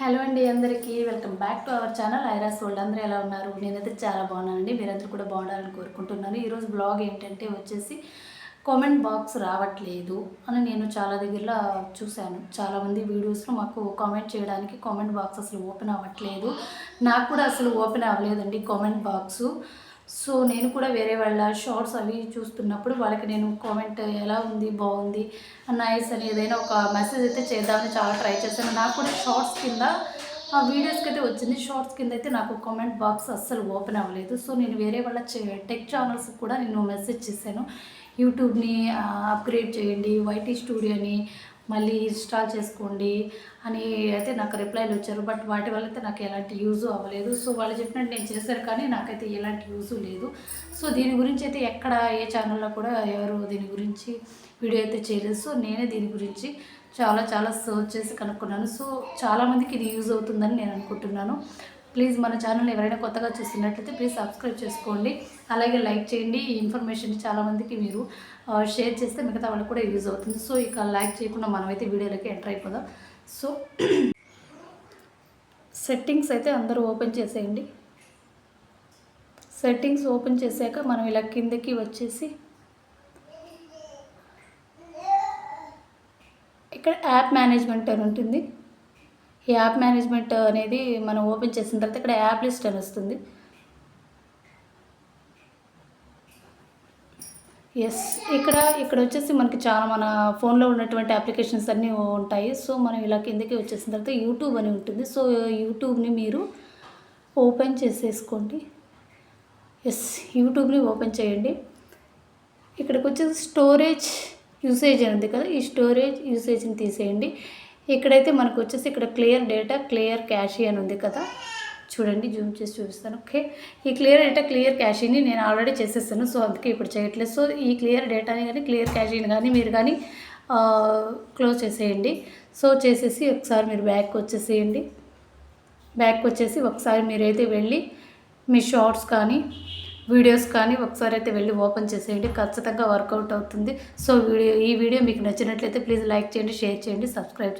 Hello అండి అందరికీ. Welcome back to our channel. ఐరాస్ world. అందరూ ఎలా ఉన్నారు? నేనైతే చాలా బాగున్నానండి. మీరందరూ కూడా బాగుండాలని కోరుకుంటున్నాను. ఈరోజు బ్లాగ్ ఏంటంటే వచ్చేసి కామెంట్ బాక్స్ రావట్లేదు అని నేను చాలా దగ్గరలో చూశాను. చాలామంది వీడియోస్లో మాకు కామెంట్ చేయడానికి కామెంట్ బాక్స్ అసలు ఓపెన్ అవ్వట్లేదు. నాకు కూడా అసలు ఓపెన్ అవ్వలేదండి కామెంట్ బాక్సు. సో నేను కూడా వేరే వాళ్ళ షార్ట్స్ అవి చూస్తున్నప్పుడు వాళ్ళకి నేను కామెంట్ ఎలా ఉంది బాగుంది నైస్ అని ఏదైనా ఒక మెసేజ్ అయితే చేద్దామని చాలా ట్రై చేశాను. నాకు కూడా షార్ట్స్ కింద ఆ వీడియోస్కి అయితే వచ్చింది. షార్ట్స్ కింద అయితే నాకు కామెంట్ బాక్స్ అస్సలు ఓపెన్ అవ్వలేదు. సో నేను వేరే వాళ్ళ టెక్ ఛానల్స్ కూడా నేను మెసేజ్ చేశాను. యూట్యూబ్ని అప్గ్రేడ్ చేయండి వైటీ స్టూడియోని మళ్ళీ ఇన్స్టాల్ చేసుకోండి అని అయితే నాకు రిప్లైలు వచ్చారు. బట్ వాటి వల్ల అయితే నాకు ఎలాంటి యూజ్ అవ్వలేదు. సో వాళ్ళు చెప్పినట్టు నేను చేశారు కానీ నాకైతే ఎలాంటి యూజ్ లేదు. సో దీని గురించి అయితే ఎక్కడ ఏ ఛానల్లో కూడా ఎవరు దీని గురించి వీడియో అయితే చేయలేదు. సో నేనే దీని గురించి చాలా చాలా సర్చ్ చేసి కనుక్కున్నాను. సో చాలామందికి ఇది యూజ్ అవుతుందని నేను అనుకుంటున్నాను. ప్లీజ్ మన ఛానల్ ఎవరైనా కొత్తగా చూస్తున్నట్లయితే ప్లీజ్ సబ్స్క్రైబ్ చేసుకోండి. అలాగే లైక్ చేయండి. ఈ ఇన్ఫర్మేషన్ చాలామందికి మీరు షేర్ చేస్తే మిగతా వాళ్ళకి కూడా యూజ్ అవుతుంది. సో ఇక లైక్ చేయకుండా మనమైతే వీడియోలోకి ఎంటర్ అయిపోదాం. సో సెట్టింగ్స్ అయితే అందరూ ఓపెన్ చేసేయండి. సెట్టింగ్స్ ఓపెన్ చేశాక మనం ఇలా కిందకి వచ్చేసి ఇక్కడ యాప్ మేనేజ్మెంట్ అని ఉంటుంది. ఈ యాప్ మేనేజ్మెంట్ అనేది మనం ఓపెన్ చేసిన తర్వాత ఇక్కడ యాప్ లిస్ట్ అని వస్తుంది. ఎస్ ఇక్కడ ఇక్కడ వచ్చేసి మనకి చాలా మన ఫోన్లో ఉన్నటువంటి అప్లికేషన్స్ అన్నీ ఉంటాయి. సో మనం ఇలా కిందకి వచ్చేసిన తర్వాత యూట్యూబ్ అని ఉంటుంది. సో యూట్యూబ్ని మీరు ఓపెన్ చేసేసుకోండి. ఎస్ యూట్యూబ్ని ఓపెన్ చేయండి. ఇక్కడికి వచ్చేసి స్టోరేజ్ యూసేజ్ అని ఉంది కదా ఈ స్టోరేజ్ యూసేజ్ని తీసేయండి. ఇక్కడైతే మనకు వచ్చేసి ఇక్కడ క్లియర్ డేటా క్లియర్ క్యాషీ అని ఉంది కదా. చూడండి జూమ్ చేసి చూపిస్తాను. ఓకే. ఈ క్లియర్ డేటా క్లియర్ క్యాషీని నేను ఆల్రెడీ చేసేస్తాను సో అందుకే ఇప్పుడు చేయట్లేదు. సో ఈ క్లియర్ డేటాని కానీ క్లియర్ క్యాషీని కానీ మీరు కానీ క్లోజ్ చేసేయండి. సో చేసేసి ఒకసారి మీరు బ్యాక్ వచ్చేసేయండి. బ్యాక్ వచ్చేసి ఒకసారి మీరైతే వెళ్ళి మీ షార్ట్స్ కానీ వీడియోస్ కానీ ఒకసారి అయితే వెళ్ళి ఓపెన్ చేసేయండి. ఖచ్చితంగా వర్కౌట్ అవుతుంది. సో వీడియో ఈ వీడియో మీకు నచ్చినట్లయితే ప్లీజ్ లైక్ చేయండి షేర్ చేయండి సబ్స్క్రైబ్